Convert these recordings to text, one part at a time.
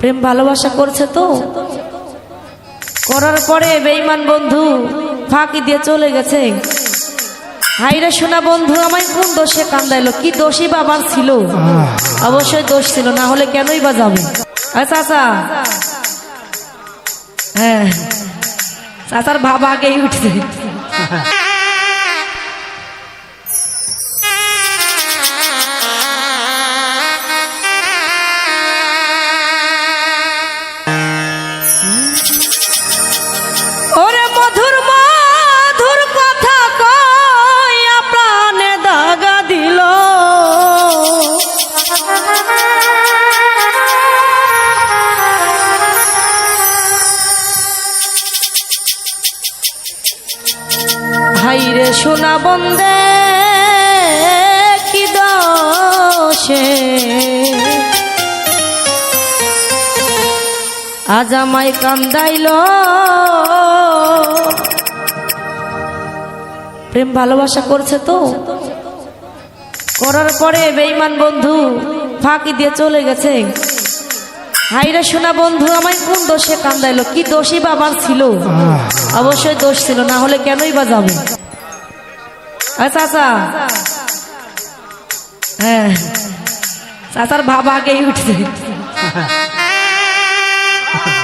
প্রেম ভালোবাসা করছে তো? করার পরে বেইমান বন্ধু ফাঁকি দিয়ে চলে গেছে। হাইরা শোনা বন্ধু আমায় কোন দোষে কান্দাইলো কি দোষী বা আমার ছিল? অবশ্যই দোষ ছিল না হলে কেনই বা যাবে? আচ্ছা আচ্ছা হ্যাঁ। চাচার ভাব আগেই উঠছে। বন্দে কি দোষে আজ আমায় কান্দাইল। প্রেম ভালোবাসা করছে তো? করার পরে বেইমান বন্ধু ফাঁকি দিয়ে চলে গেছে। হাইরা শোনা বন্ধু আমায় কোন দোষে কান্দাইলো? কি দোষী বা আমার ছিল? অবশ্যই দোষ ছিল না হলে কেনই বা যাবে? আচ্ছা আচ্ছা হ্যাঁ। চাচার বাবা আগেই উঠছে।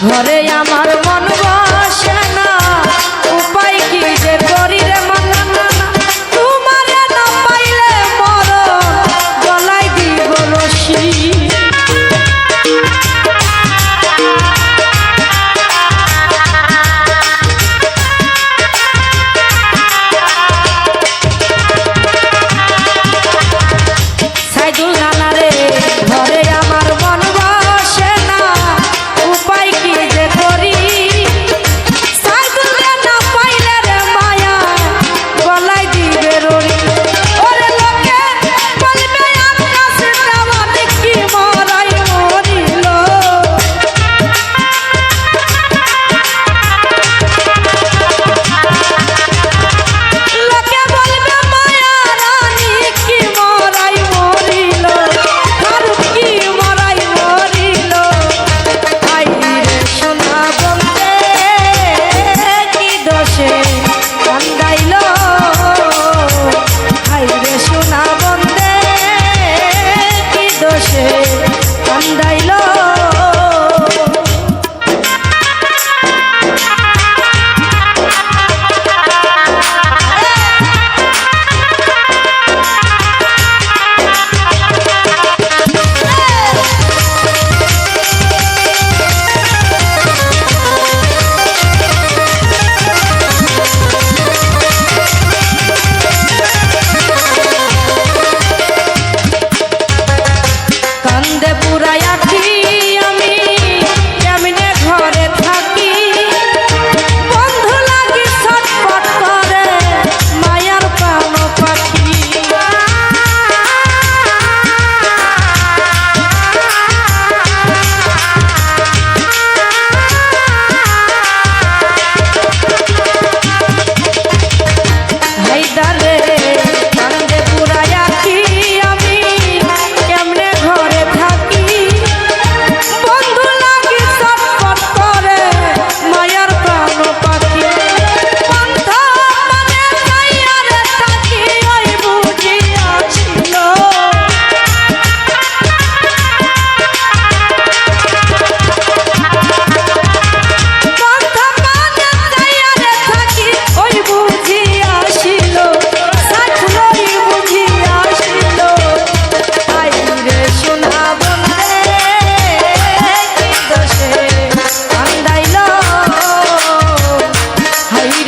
ঘরে আমার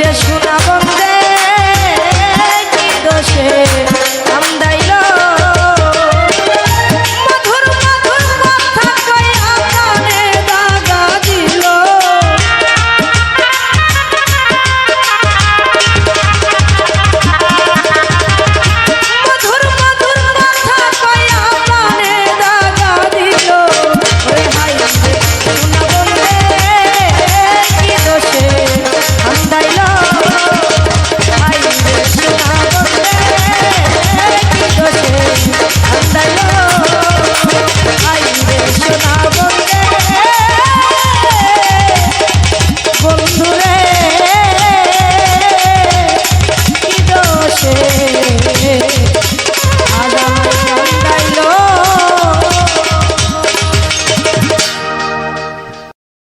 সুরে সুরে